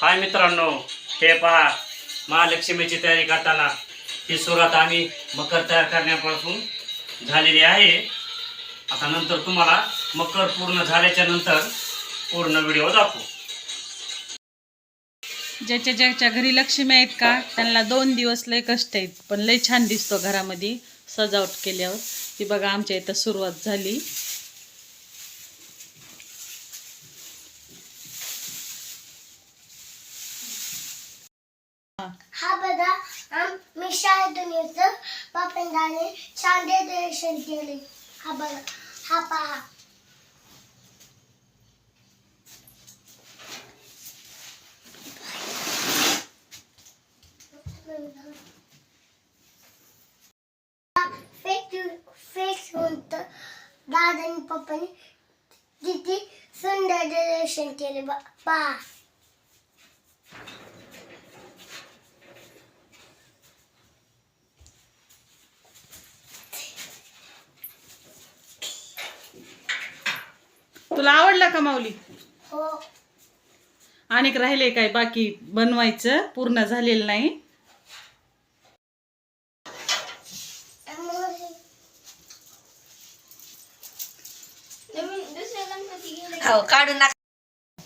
हाय मित्रांनो हे पहा महालक्ष्मीची तयारी करताना ही सुरुवात आम्ही मकर तयार करण्यापासून झालेली आहे. आता नंतर तुम्हाला मकर पूर्ण झाल्याच्यानंतर पूर्ण व्हिडिओ दाखवू. ज्याच्या ज्याच्या घरी लक्ष्मी आहेत का त्यांना दोन दिवस लय कष्ट आहेत पण लय छान दिसतो घरामध्ये सजावट केल्यावर. ती बघा आमच्या इथं सुरुवात झाली हा बघा आम मी शाळेतून येतो बापंदाने छान डेकोरेशन केले हा बघा हा पहा दादा आणि पप्पाने किती सुंदर दर्शन केले पहा तुला आवडला का माऊली? हो. आणि राहिले काय बाकी बनवायचं? पूर्ण झालेलं नाही. हो काढून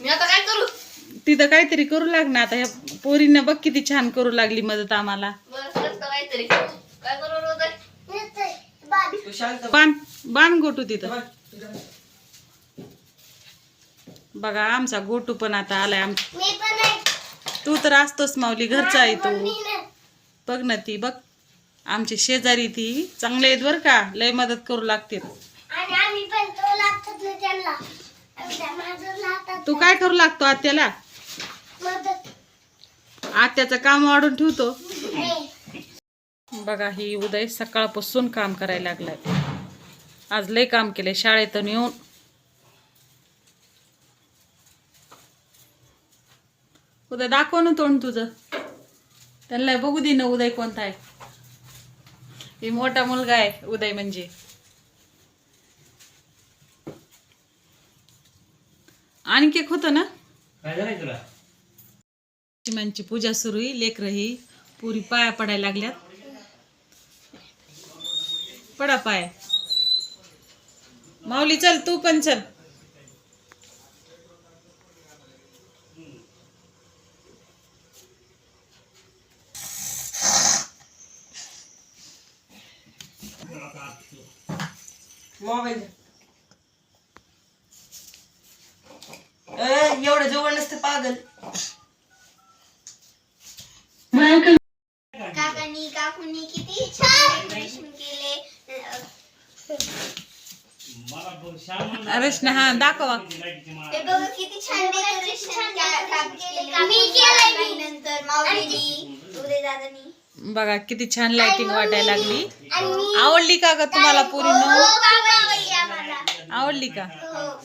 मी आता काय करू? तिथं काहीतरी करू लागणार. आता ह्या पोरींना बघ किती छान करू लागली मदत आम्हाला. काहीतरी काय करू बांध बांध गोटू तिथं. बघा आमचा गोटू पण आता आलाय. आम तू तर असतोस माऊली घरचा आहे तू. बघ ना ती बघ. आमची शेजारी ती चांगले आहेत बरं का लय मदत करू लागते तो काय करू लागतो आत्याला? आत्याचं काम वाढून ठेवतो. बघा ही उदय सकाळपासून काम करायला लागलाय. आज लय काम केले शाळेतून येऊन उदय दाखव ना तोंड तुझं. त्यांना बघू दे ना उदय कोणता आहे. ही मोठा मुलगा आहे उदय म्हणजे. आणखी एक होतं ना? लक्ष्मीची पूजा सुरू आहे लेकर ही पुरी पाया पडायला लागल्यात. पडा पाया. माऊली चल तू पण चल. एवढं जवळ नसतं पागल. काकांनी काकूंनी किती छान डेकोरेशन केले. रचना हा दाखवा. हे बघा किती छान डेकोरेशन केले. नंतर माऊलीनी उदय दादानी बघा किती छान लाइटिंग वाटायला लागली. मी आवडली का ग तुम्हाला हो, बाई, आम्हाला. आवडली का? हो.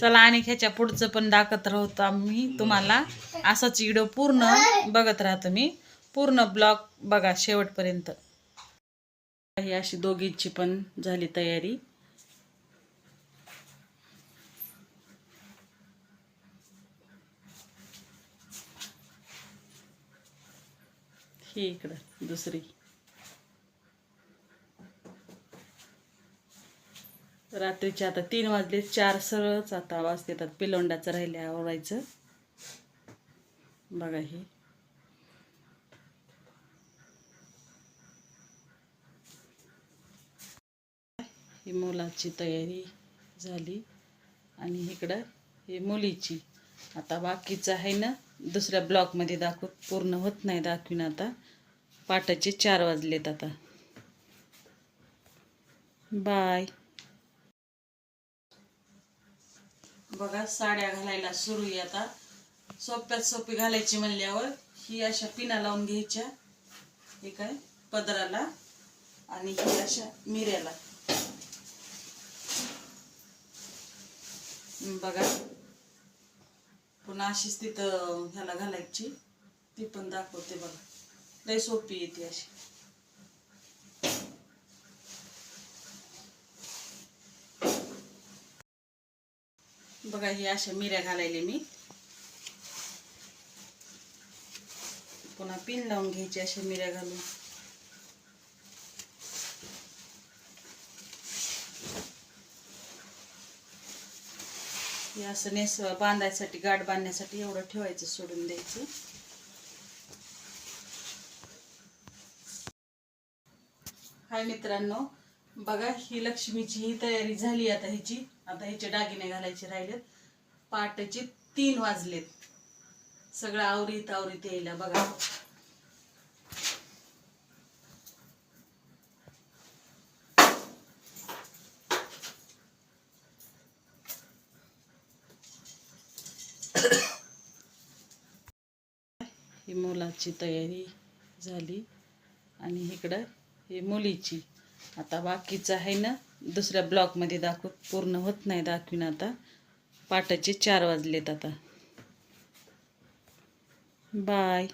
चला आणि ह्याच्या पुढचं पण दाखवत राहतो आम्ही तुम्हाला. असाच व्हिडिओ पूर्ण बघत राहा तुम्ही. पूर्ण ब्लॉग बघा शेवटपर्यंत. ही अशी दोघींची पण झाली तयारी. ही इकडं दुसरी. रात्रीचे आता तीन वाजले चार सरळच आता आवाज देतात. पिलोंडाचं राहिले आवरायचं. बघा हे. ही मुलाची तयारी झाली. आणि इकडं ही मुलीची. आता बाकीचं आहे ना दुसऱ्या ब्लॉकमध्ये दाखव पूर्ण होत नाही दाखवीन आता. पाटाचे चार वाजलेत आता. बाय. बघा साड्या घालायला सुरू आहे आता. सोप्यात सोपी घालायची म्हणल्यावर ही अशा पिना लावून घ्यायच्या. हे काय? पदराला. आणि ही अशा मिऱ्याला. बघा. पुन्हा अशीच तिथं ह्याला घालायची. ती पण दाखवते बघा. लय सोपी येते अशी. बघा ही अशा मिऱ्या घालायले मी. पुन्हा पिन लावून घ्यायची अशा मिऱ्या घालून. हे असं नेस बांधायसाठी गाठ बांधण्यासाठी एवढं ठेवायचं सोडून द्यायचं. हाय मित्रांनो बघा ही लक्ष्मीची ही तयारी झाली आता ह्याची. आता ह्याचे दागिने घालायचे राहिलेत. पहाटेचे तीन वाजलेत. सगळं आवरीत आवरीत यायला बघा. ही मुलाची तयारी झाली. आणि इकडं हे मुलीची. आता बाकीचं आहे ना दुसऱ्या ब्लॉकमध्ये दाखव पूर्ण होत नाही दाखवीन आता. पाटाचे चार वाजलेत आता. बाय.